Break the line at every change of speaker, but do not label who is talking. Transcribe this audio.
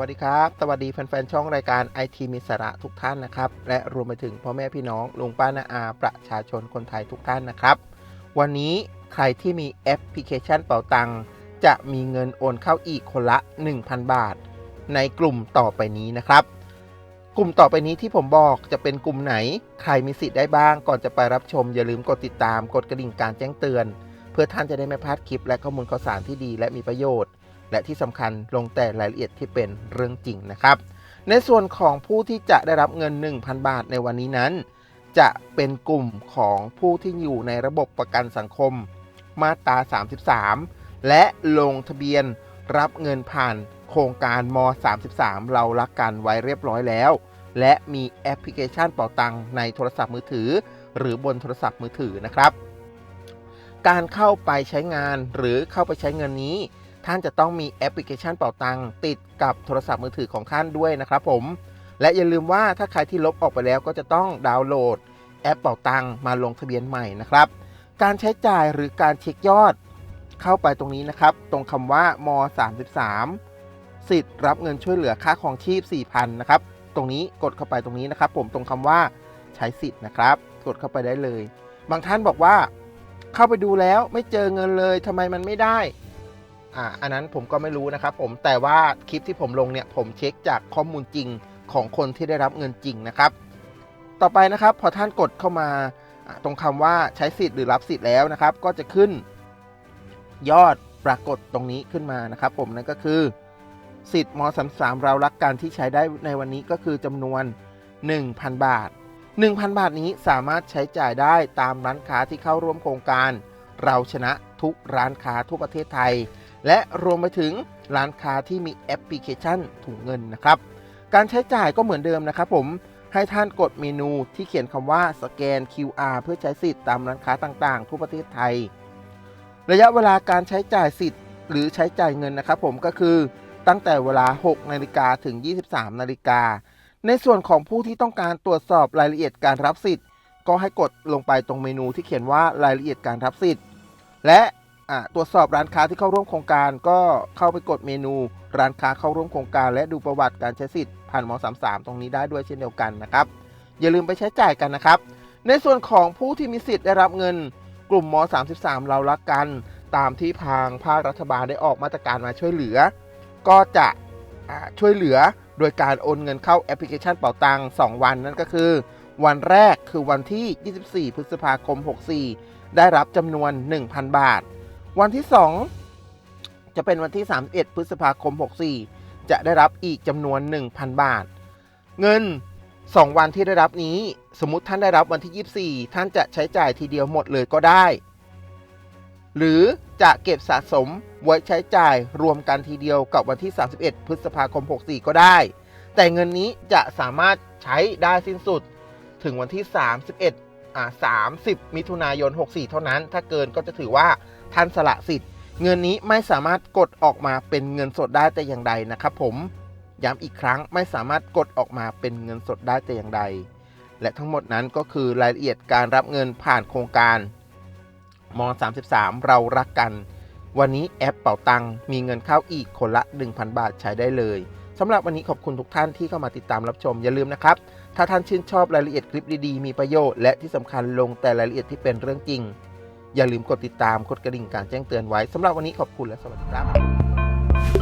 วัสดีครับ สวัสดีแฟนๆช่องรายการไอทีมีสาระทุกท่านนะครับ และรวมไปถึงพ่อแม่พี่น้องลุงป้านาอาประชาชนคนไทยทุกท่านนะครับ วันนี้ใครที่มีแอปพลิเคชันเป๋าตังจะมีเงินโอนเข้าอีกคนละ 1,000 บาท ในกลุ่มต่อไปนี้นะครับ กลุ่มต่อไปนี้ที่ผมบอกจะเป็นกลุ่มไหน ใครมีสิทธิ์ได้บ้างก่อนจะไปรับชม อย่าลืมกดติดตามกดกระดิ่งการแจ้งเตือน เพื่อท่านจะได้ไม่พลาดคลิปและข้อมูลข่าวสารที่ดีและมีประโยชน์ และที่สำคัญลงแต่รายละเอียดที่เป็นเรื่องจริงนะครับ ในส่วนของผู้ที่จะได้รับเงิน 1,000 บาทในวันนี้นั้น จะเป็นกลุ่มของผู้ที่อยู่ในระบบประกันสังคม มาตรา 33 และลงทะเบียนรับเงินผ่านโครงการม 33 เรารักกันไว้เรียบร้อยแล้ว และมีแอปพลิเคชันเป๋าตังค์ในโทรศัพท์มือถือ หรือบนโทรศัพท์มือถือนะครับ การเข้าไปใช้งานหรือเข้าไปใช้เงินนี้ ท่านจะต้องมีแอปพลิเคชันเป๋าตังติดกับโทรศัพท์มือถือของท่านด้วยนะครับผม และอย่าลืมว่าถ้าใครที่ลบออกไปแล้วก็จะต้องดาวน์โหลด แอปเป๋าตังมาลงทะเบียนใหม่นะครับ การใช้จ่ายหรือการเช็คยอด เข้าไปตรงนี้นะครับ ตรงคำว่าม33สิทธิ์รับเงินช่วยเหลือค่าครองชีพ 4,000นะครับตรงนี้กดเข้าไปตรงนี้นะครับ ผมตรงคำว่าใช้สิทธิ์นะครับ กดเข้าไปได้เลย บางท่านบอกว่า เข้าไปดูแล้วไม่เจอเงินเลยทำไมมันไม่ได้ อ่าอันนั้นผมก็ไม่รู้นะครับผมแต่ว่าคลิปที่ผมลงเนี่ยผมเช็คจากข้อมูลจริงของคนที่ได้รับเงินจริงนะครับ ต่อไปนะครับพอท่านกดเข้ามาตรงคำว่าใช้สิทธิ์หรือรับสิทธิ์แล้วนะครับ ก็จะขึ้นยอดปรากฏตรงนี้ขึ้นมานะครับ ผมนั่นก็คือสิทธิ์ม33เรารักกันที่ใช้ได้ในวันนี้ก็คือจำนวน 1,000 บาท 1,000 บาทนี้สามารถใช้จ่ายได้ตามร้านค้าที่เข้าร่วมโครงการ เราชนะทุกร้านค้าทั่วประเทศไทย และรวมไปถึงร้านค้าที่มีแอปพลิเคชันถุงเงินนะครับ การใช้จ่ายก็เหมือนเดิมนะครับผมให้ท่านกดเมนูที่เขียนคำว่าสแกน QR เพื่อใช้สิทธิ์ตามร้านค้าต่างๆ ทั่วประเทศไทย ระยะเวลาการใช้จ่ายสิทธิ์ หรือใช้จ่ายเงินนะครับผมก็คือตั้งแต่เวลา 6 นาฬิกาถึง 23 นาฬิกา ในส่วนของผู้ที่ต้องการตรวจสอบรายละเอียดการรับสิทธิ์ ก็ให้กดลงไปตรงเมนูที่เขียนว่ารายละเอียดการรับสิทธิ์ และ ตรวจสอบร้านค้าที่เข้าร่วมโครงการ ก็เข้าไปกดเมนู ร้านค้าเข้าร่วมโครงการ และดูประวัติการใช้สิทธิ์ผ่านม33ตรงนี้ได้ด้วยเช่นเดียวกันนะครับอย่าลืมไปใช้จ่ายกันนะครับ ในส่วนของผู้ที่มีสิทธิ์ได้รับเงิน กลุ่มม33เรารักกัน ตามที่ทางภาครัฐบาลได้ออกมาตรการมาช่วยเหลือ ก็จะช่วยเหลือโดยการโอนเงินเข้าแอปพลิเคชันเป๋าตัง2วันนั่นก็คือ วันแรกคือวันที่ 24 พฤษภาคม 64 ได้รับจำนวน 1,000 บาท วันที่ 2 จะเป็นวันที่ 31 พฤษภาคม 64 จะได้รับอีกจำนวน 1,000 บาท เงิน 2 วันที่ได้รับนี้ สมมติท่านได้รับวันที่ 24 ท่านจะใช้จ่ายทีเดียวหมดเลยก็ได้ หรือจะเก็บสะสมไว้ใช้จ่ายรวมกันทีเดียวกับวันที่ 31 พฤษภาคม 64 ก็ได้ แต่เงินนี้จะสามารถใช้ได้สิ้นสุดถึงวันที่ 31อ่า30 มิถุนายน 64 เท่านั้น ถ้าเกินก็จะถือว่า ท่านสละสิทธิ์ เงินนี้ไม่สามารถกดออกมาเป็นเงินสดได้แต่อย่างใดนะครับผมย้ำอีกครั้งไม่สามารถกดออกมาเป็นเงินสดได้แต่อย่างใด และทั้งหมดนั้นก็คือรายละเอียดการรับเงินผ่านโครงการม 33 เรารักกัน วันนี้แอปเป่าตังมีเงินเข้าอีกคนละ 1,000 บาทใช้ได้เลยสำหรับวันนี้ขอบคุณทุกท่านที่เข้ามาติดตามรับชมอย่าลืมนะครับ ถ้าท่านชื่นชอบรายละเอียดคลิปดีๆ มีประโยชน์และที่สำคัญลงแต่รายละเอียดที่เป็นเรื่องจริง อย่าลืมกดติดตามกดกระดิ่งการแจ้งเตือนไว้สำหรับวันนี้ขอบคุณและสวัสดีครับ